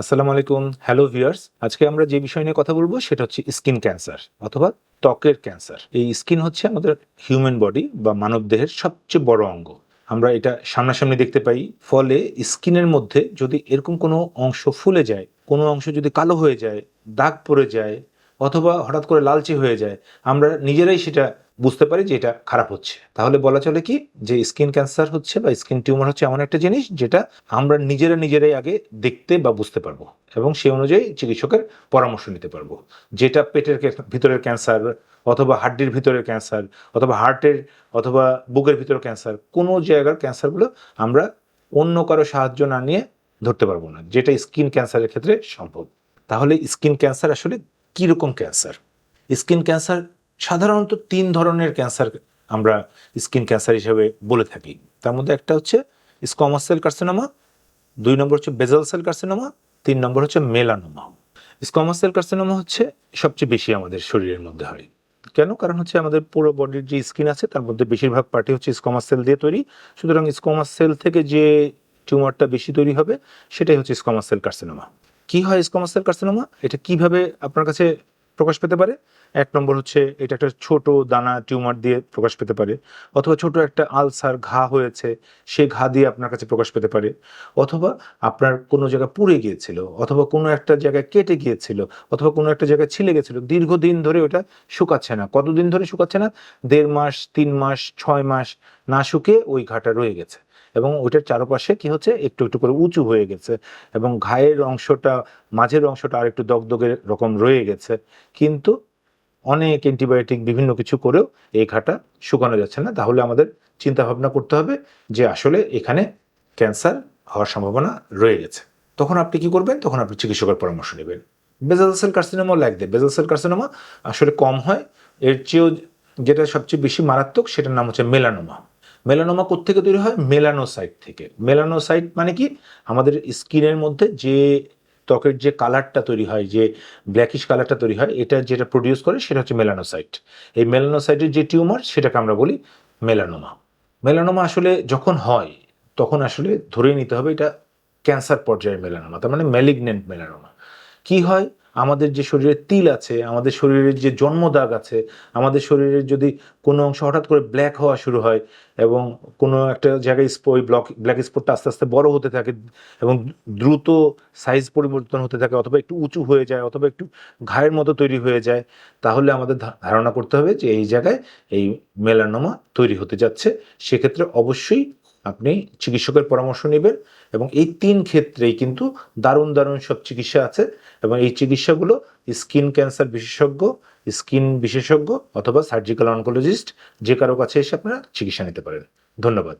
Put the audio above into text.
আসসালামু আলাইকুম, hello viewers. আজকে আমরা যে বিষয় নিয়ে কথা বলব সেটা হচ্ছে স্কিন ক্যান্সার অথবা ত্বকের ক্যান্সার। এই স্কিন হচ্ছে আমাদের হিউম্যান বডি বা মানব দেহের সবচেয়ে বড় অঙ্গ। আমরা এটা সামনাসামনি দেখতে পাই, ফলে স্কিনের মধ্যে যদি এরকম কোনো অংশ ফুলে যায়, কোনো অংশ যদি কালো হয়ে যায়, দাগ পড়ে যায়, অথবা হঠাৎ করে লালচে হয়ে যায়, আমরা নিজেরাই সেটা বুঝতে পারি যে এটা খারাপ হচ্ছে। তাহলে বলা চলে কি যে স্কিন ক্যান্সার হচ্ছে বা স্কিন টিউমার হচ্ছে এমন একটা জিনিস যেটা আমরা নিজেরা নিজেরাই আগে দেখতে বা বুঝতে পারব এবং সেই অনুযায়ী চিকিৎসকের পরামর্শ নিতে পারব। যেটা পেটের ভিতরের ক্যান্সার অথবা হাড্ডির ভিতরের ক্যান্সার অথবা হার্টের অথবা বুকের ভিতরের ক্যান্সার কোনো জায়গার ক্যান্সারগুলো আমরা অন্য কারও সাহায্য না নিয়ে ধরতে পারব না। যেটা স্কিন ক্যান্সারের ক্ষেত্রে সম্ভব। তাহলে স্কিন ক্যান্সার আসলে কীরকম ক্যান্সার স্কিন ক্যান্সার সাধারণত তিন ধরনের ক্যান্সার আমরা স্কিন ক্যান্সার হিসেবে বলে থাকি। তার মধ্যে একটা হচ্ছে স্কমাস সেল কার্সিনোমা, দুই নম্বর হচ্ছে বেজাল সেল কার্সিনোমা, তিন নম্বর হচ্ছে মেলানোমা। স্কমাস সেল কার্সিনোমা হচ্ছে সবচেয়ে বেশি আমাদের শরীরের মধ্যে হয়। কেন? কারণ হচ্ছে আমাদের পুরো বডির যে স্কিন আছে, তার মধ্যে বেশিরভাগ পার্টি হচ্ছে স্কমাস সেল দিয়ে তৈরি। সুতরাং স্কমাস সেল থেকে যে টিউমারটা বেশি তৈরি হবে, সেটাই হচ্ছে স্কমাস সেল কার্সিনোমা। কি হয় স্কমাস সেল কার্সিনোমা? এটা কীভাবে আপনার কাছে প্রকাশ পেতে পারে। এক নম্বর হচ্ছে এটা একটা ছোট দানা টিউমার দিয়ে প্রকাশ পেতে পারে, অথবা ছোট একটা আলসার ঘা হয়েছে সেই ঘা দিয়ে আপনার কাছে প্রকাশ পেতে পারে, অথবা আপনার কোনো জায়গায় পুড়ে গিয়েছিল, অথবা কোনো একটা জায়গায় কেটে গিয়েছিল, অথবা কোনো একটা জায়গায় ছিলে গেছিল দীর্ঘদিন ধরে ওটা শুকাচ্ছে না। কতদিন ধরে শুকাচ্ছে না? দেড় মাস, তিন মাস, ছয় মাস না শুকিয়ে ওই ঘাটা রয়ে গেছে। এবং ওইটার চারপাশে কি হচ্ছে? একটু একটু করে উঁচু হয়ে গেছে এবং ঘায়ের অংশটা, মাঝের অংশটা আর একটু দগদগের রকম রয়ে গেছে। কিন্তু অনেক অ্যান্টিবায়োটিক বিভিন্ন কিছু করেও এই ঘাটা শুকানো যাচ্ছে না। তাহলে আমাদের চিন্তা ভাবনা করতে হবে যে আসলে এখানে ক্যান্সার হওয়ার সম্ভাবনা রয়ে গেছে। তখন আপনি কি করবেন? তখন আপনি চিকিৎসকের পরামর্শ নেবেন। বেজাল সেল কার্সিনোমা লাইক দেয় বেজাল সেল কার্সিনোমা আসলে কম হয়। এর চেয়েও যেটা সবচেয়ে বেশি মারাত্মক সেটার নাম হচ্ছে মেলানোমা। মেলানোমা কোত্থেকে তৈরি হয়? মেলানোসাইট থেকে। মেলানোসাইট মানে কি? আমাদের স্কিনের মধ্যে যে ত্বকের যে কালারটা তৈরি হয়, যে ব্ল্যাকিশ কালারটা তৈরি হয়, এটা যেটা প্রডিউস করে সেটা হচ্ছে মেলানোসাইট। এই মেলানোসাইটের যে টিউমার সেটাকে আমরা বলি মেলানোমা। মেলানোমা আসলে যখন হয়, তখন আসলে ধরে নিতে হবে এটা ক্যান্সার পর্যায়ের মেলানোমা, তার মানে ম্যালিগনেন্ট মেলানোমা কি হয়? আমাদের যে শরীরে তিল আছে, আমাদের শরীরের যে জন্মদাগ আছে, আমাদের শরীরের যদি কোনো অংশ হঠাৎ করে ব্ল্যাক হওয়া শুরু হয় এবং কোনো একটা জায়গায় ওই ব্লক ব্ল্যাক স্পটটা আস্তে আস্তে বড় হতে থাকে এবং দ্রুত সাইজ পরিবর্তন হতে থাকে অথবা একটু উঁচু হয়ে যায় অথবা একটু ঘায়ের মতো তৈরি হয়ে যায়, তাহলে আমাদের ধারণা করতে হবে যে এই জায়গায় এই মেলানোমা তৈরি হতে যাচ্ছে। সেক্ষেত্রে অবশ্যই আপনি চিকিৎসকের পরামর্শ নেবেন এবং এই তিন ক্ষেত্রেই কিন্তু দারুণ দারুণ সব চিকিৎসা আছে এবং এই চিকিৎসাগুলো স্কিন ক্যান্সার বিশেষজ্ঞ, স্কিন বিশেষজ্ঞ অথবা সার্জিক্যাল অনকোলজিস্ট যে কারও কাছে এসে আপনারা চিকিৎসা নিতে পারেন। ধন্যবাদ।